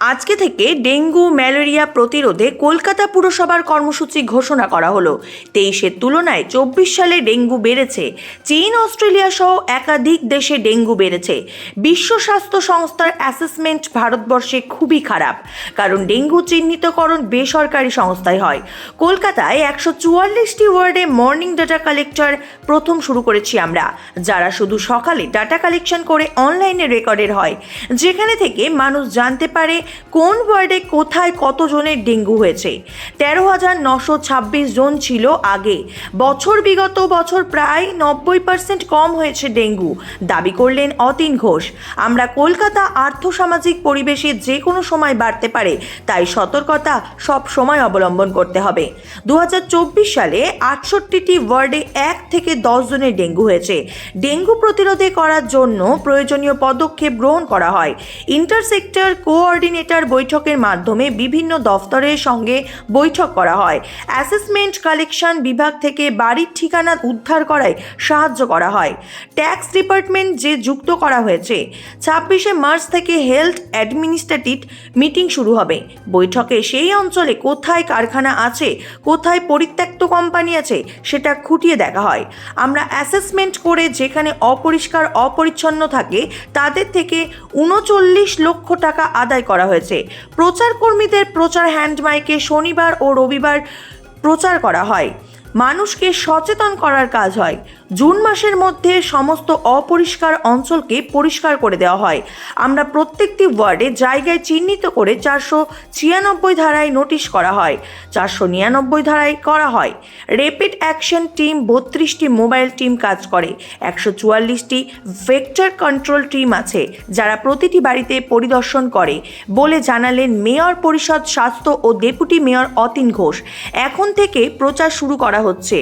আজকে থেকে dengue, malaria প্রতিরোধে কলকাতা পুরসভার কর্মসূচি ঘোষণা করা হলো। তেইশের তুলনায় চব্বিশ সালে ডেঙ্গু বেড়েছে। চীন, অস্ট্রেলিয়া সহ একাধিক দেশে ডেঙ্গু বেড়েছে। বিশ্ব স্বাস্থ্য সংস্থার অ্যাসেসমেন্ট ভারতবর্ষে খুবই খারাপ, কারণ ডেঙ্গু চিহ্নিতকরণ বেসরকারি সংস্থায় হয়। কলকাতায় একশো চুয়াল্লিশটি ওয়ার্ডে মর্নিং ডাটা কালেক্টর প্রথম শুরু করেছি আমরা, যারা শুধু সকালে ডাটা কালেকশন করে অনলাইনে রেকর্ডের হয়, যেখানে থেকে মানুষ জানতে পারে কোন ওয়ার্ডে কোথায় কতজনের ডেঙ্গু হয়েছে? তেরো হাজার নশো ছাব্বিশ জন ছিল আগে। বছর বিগত বছর প্রায় নব্বই পার্সেন্ট কম হয়েছে ডেঙ্গু। দাবি করলেন অতীন ঘোষ। আমরা কলকাতা আর্থসামাজিক পরিবেশে যে কোনো সময় বাড়তে পারে, তাই সতর্কতা সব সময় অবলম্বন করতে হবে। দু হাজার চব্বিশ সালে আটষট্টিটি ওয়ার্ডে এক থেকে দশ জনের ডেঙ্গু হয়েছে। ডেঙ্গু প্রতিরোধে করার জন্য প্রয়োজনীয় পদক্ষেপ গ্রহণ করা হয়। ইন্টারসেক্টর কোঅর্ডিনেটর বৈঠকের মাধ্যমে বিভিন্ন দফতরের সঙ্গে বৈঠক করা হয়। অ্যাসেসমেন্ট কালেকশন বিভাগ থেকে বাড়ির ঠিকানা উদ্ধার করায় সাহায্য করা হয়। ট্যাক্স ডিপার্টমেন্ট যে যুক্ত করা হয়েছে, ছাব্বিশে মার্চ থেকে হেলথ অ্যাডমিনিস্ট্রেটিভ মিটিং শুরু হবে। বৈঠকে সেই অঞ্চলে কোথায় কারখানা আছে, কোথায় পরিত্যক্ত কোম্পানি আছে, সেটা খুঁটিয়ে দেখা হয়। আমরা অ্যাসেসমেন্ট করে যেখানে অপরিষ্কার, অপরিচ্ছন্ন থাকে, তাদের থেকে উনচল্লিশ লক্ষ টাকা আদায় করা হয়েছে। প্রচার কর্মীদের প্রচার হ্যান্ডমাইকে শনিবার ও রবিবার প্রচার করা হয়। মানুষকে সচেতন করার কাজ হয়। জুন মাসের মধ্যে সমস্ত অপরিষ্কার অঞ্চলকে পরিষ্কার করে দেওয়া হয়। আমরা প্রত্যেকটি ওয়ার্ডে জায়গায় চিহ্নিত করে চারশো ছিয়ানব্বই ধারায় নোটিশ করা হয়। চারশো নিরানব্বই ধারায় করা হয়। রেপিড অ্যাকশন টিম বত্রিশটি মোবাইল টিম কাজ করে। একশো চুয়াল্লিশটি ভেক্টর কন্ট্রোল টিম আছে, যারা প্রতিটি বাড়িতে পরিদর্শন করে, বলে জানালেন মেয়র পরিষদ স্বাস্থ্য ও ডেপুটি মেয়র অতীন ঘোষ। এখন থেকে প্রচার শুরু করা হচ্ছে।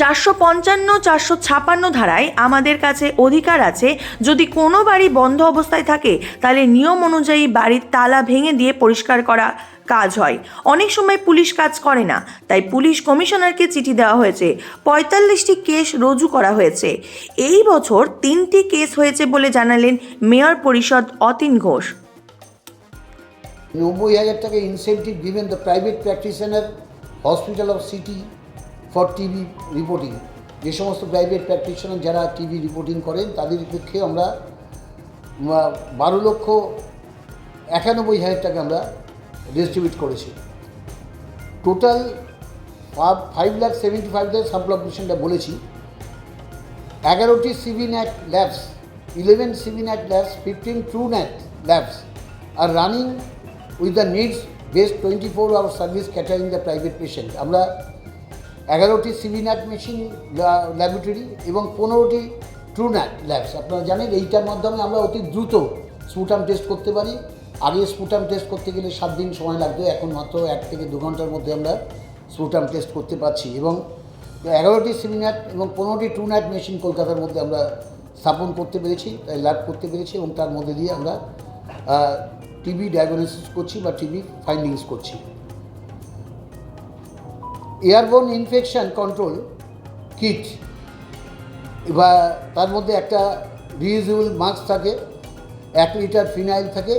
চারশো পঞ্চান্ন, চারশো ছাপান্ন ধারায় আমাদের কাছে অধিকার আছে। যদি কোনো বাড়ি বন্ধ অবস্থায় থাকে, তাহলে নিয়ম অনুযায়ী বাড়ির তালা ভেঙে দিয়ে পরিষ্কার করা কাজ হয়। অনেক সময় পুলিশ কাজ করে না, তাই পুলিশ কমিশনারকে চিঠি দেওয়া হয়েছে। পঁয়তাল্লিশটি কেস রুজু করা হয়েছে। এই বছর তিনটি কেস হয়েছে বলে জানালেন মেয়র পরিষদ অতীন ঘোষ। নব্বই হাজার টাকা incentive given the private practitioner hospital of city for TV reporting. যে সমস্ত প্রাইভেট প্র্যাকটিশনার যারা টিভি রিপোর্টিং করেন, তাদের পক্ষে আমরা বারো লক্ষ একানব্বই হাজার টাকা আমরা ডিস্ট্রিবিউট করেছি। Total five lakh seventy five lakh সাবপ্লাবলিশনটা বলেছি। এগারোটি CB NAAT labs eleven CB NAAT labs fifteen true NAAT labs are running with the needs best twenty four hour service catering the private patient আমরা এগারোটি CB ন্যাট machine laboratory এবং পনেরোটি true NAAT labs আপনারা জানেন এইটার মাধ্যমে আমরা অতি দ্রুত স্পুটাম টেস্ট করতে পারি। আগে স্পুটাম টেস্ট করতে গেলে সাত দিন সময় লাগতো। এখন মাত্র এক থেকে দু ঘণ্টার মধ্যে আমরা স্পুটাম টেস্ট করতে পারছি এবং এগারোটি সিমিনাট এবং পনেরোটি ট্রু নাইট মেশিন কলকাতার মধ্যে আমরা স্থাপন করতে পেরেছি, তাই ল্যাব করতে পেরেছি এবং তার মধ্যে দিয়ে আমরা টিবি ডায়াগনোসিস করছি বা টিবি ফাইন্ডিংস করছি। এয়ারবোর্ন ইনফেকশন কন্ট্রোল কিট, বা তার মধ্যে একটা রিউজেবল মাস্ক থাকে, এক লিটার ফিনাইল থাকে,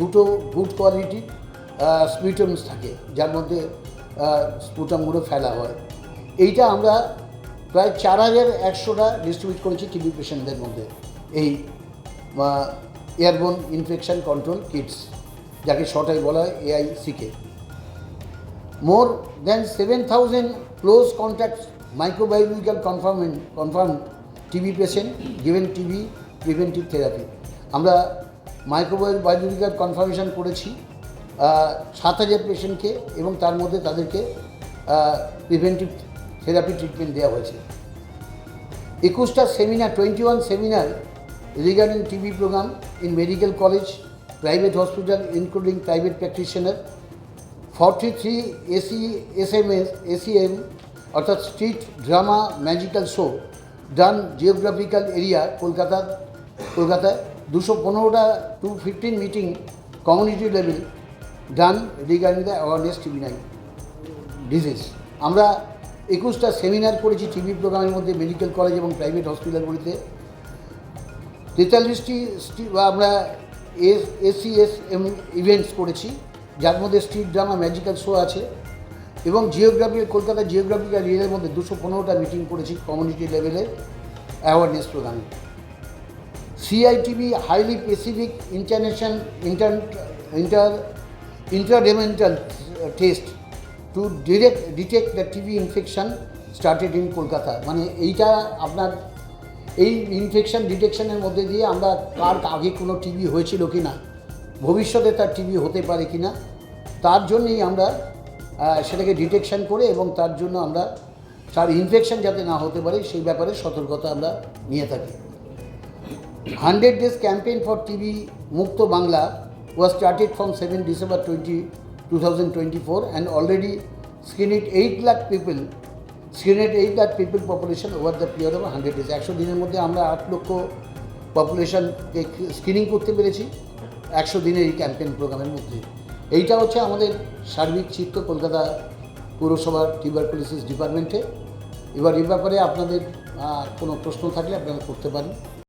দুটো গুড কোয়ালিটির স্পিটমস থাকে, যার মধ্যে স্পুটামগুলো ফেলা হয়। এইটা আমরা প্রায় চার হাজার একশোটা ডিস্ট্রিবিউট করেছি টিবি পেশেন্টদের মধ্যে, এই এয়ারবোন ইনফেকশন কন্ট্রোল কিটস, যাকে শর্টাই বলা হয় এআইসিকে more than 7,000 close contact microbiological confirmant confirmed TB patient given TB preventive therapy. আমরা মাইক্রোবায়োলজিক্যাল কনফার্মেশন করেছি সাত হাজার পেশেন্টকে এবং তার মধ্যে তাদেরকে প্রিভেন্টিভ থেরাপি ট্রিটমেন্ট দেওয়া হয়েছে। একুশটা seminar twenty one seminar regarding TB program in medical college private hospital including private practitioner forty three AC S M S ACSM অর্থাৎ street drama magical show done geographical area Kolkata, কলকাতায়। দুশো পনেরোটা two fifteen meeting community level done regarding the awareness TB nine disease আমরা একুশটা seminar করেছি TB প্রোগ্রামের মধ্যে medical college এবং প্রাইভেট হসপিটালগুলিতে তেতাল্লিশটি আমরা এস এসিএস এম ইভেন্টস করেছি। যার মধ্যে স্ট্রিট ড্রামা ম্যাজিক্যাল শো আছে এবং জিওগ্রাফি কলকাতা জিওগ্রাফিক্যাল ইয়ের মধ্যে দুশো পনেরোটা মিটিং করেছি কমিউনিটি লেভেলের অ্যাওয়ারনেস প্রোগ্রামে CITB highly specific international inter inter intradermal test to direct detect the TB infection started in Kolkata মানে এইটা আপনার, এই ইনফেকশন ডিটেকশনের মধ্যে দিয়ে আমরা কার আগে কোনো টিভি হয়েছিল কি না ভবিষ্যতে তার টিভি হতে পারে কি না তার জন্যই আমরা সেটাকে ডিটেকশন করে এবং তার জন্য আমরা তার ইনফেকশন যাতে না হতে পারে সেই ব্যাপারে সতর্কতা আমরা নিয়ে থাকি। Hundred days campaign for TB মুক্ত Bangla was was started from 7 December 20, 2024 and already screened 8 lakh people screened 8 lakh people population over the period of 100 days একশো দিনের মধ্যে আমরা আট লক্ষ পপুলেশনকে স্ক্রিনিং করতে পেরেছি। একশো দিনের এই ক্যাম্পেন প্রোগ্রামের মধ্যে। এইটা হচ্ছে আমাদের সার্বিক চিত্র কলকাতা পৌরসভার টিউবারকুলিসিস ডিপার্টমেন্টে এবার এ ব্যাপারে আপনাদের কোনো প্রশ্ন থাকলে আপনারা করতে পারেন।